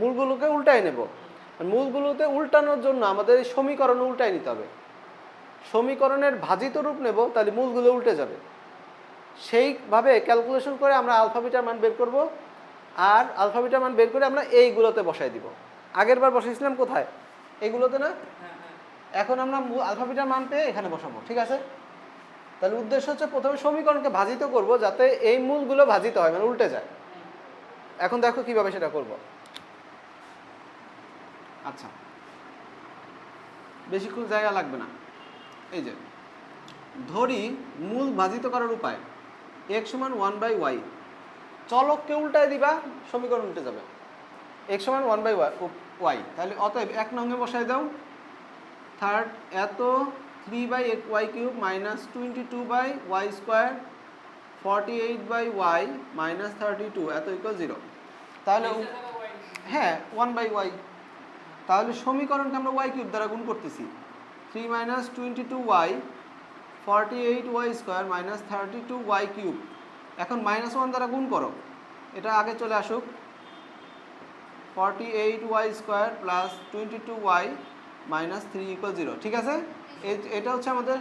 মূলগুলোকে উল্টাই নেব। মূলগুলোতে উল্টানোর জন্য আমাদের এই সমীকরণ উল্টাই নিতে হবে। সমীকরণের ভাজিত রূপ নেব, তাহলে মূলগুলো উল্টে যাবে। সেইভাবে ক্যালকুলেশন করে আমরা আলফাবিটার মান বের করব আর আলফাবিটার মান বের করে আমরা এইগুলোতে বসাই দিব। আগের বার বসাইছিলাম কোথায়? এইগুলোতে না? এখন আমরা আলফাবিটার মান পেয়ে এখানে বসাবো, ঠিক আছে? তাহলে উদ্দেশ্য হচ্ছে প্রথমে সমীকরণকে ভাজিত করব যাতে এই মূলগুলো ভাজিত হয় মানে উল্টে যায়। এখন দেখো কীভাবে সেটা করব। আচ্ছা। বেশিক্ষণ জায়গা লাগবে না। এই যে ধরি মূল ভাজিত করার উপায় এক্স সমান ওয়ান বাই ওয়াই চলককে উল্টায় দিবা সমীকরণ উল্টে যাবে। এক্স সমান ওয়ান বাই ওয়াই তাহলে অতএব এক নঙ্গে বসাই দাও। থার্ড এত three by y cube minus twenty two by y square forty eight by y minus thirty two এত ইকুয়াল জিরো তাহলে হ্যাঁ ওয়ান বাই ওয়াই তাহলে সমীকরণকে আমরা ওয়াই কিউব দ্বারা গুণ করতেছি। Three minus twenty two y forty eight y square minus thirty two y cube এখন মাইনাস ওয়ান দ্বারা গুণ করো। এটা আগে চলে আসুক। Forty eight y square plus twenty two y minus three equal zero ঠিক আছে? এটা হচ্ছে আমাদের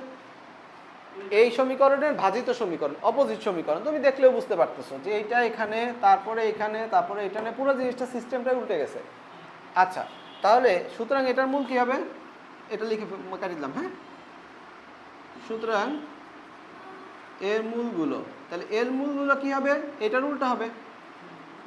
এই সমীকরণের ভাজিত সমীকরণ অপোজিট সমীকরণ। তুমি দেখলেও বুঝতে পারতেছো যে এইটা এখানে, তারপরে এখানে তারপরে এখানে, পুরো জিনিসটা সিস্টেমটাই উল্টে গেছে। আচ্ছা তাহলে সুতরাং এটার মূল কী হবে? এটা লিখে কাটি দিলাম হ্যাঁ? সুতরাং এর মূলগুলো, তাহলে এর মূলগুলো কী হবে? এটার উল্টা হবে।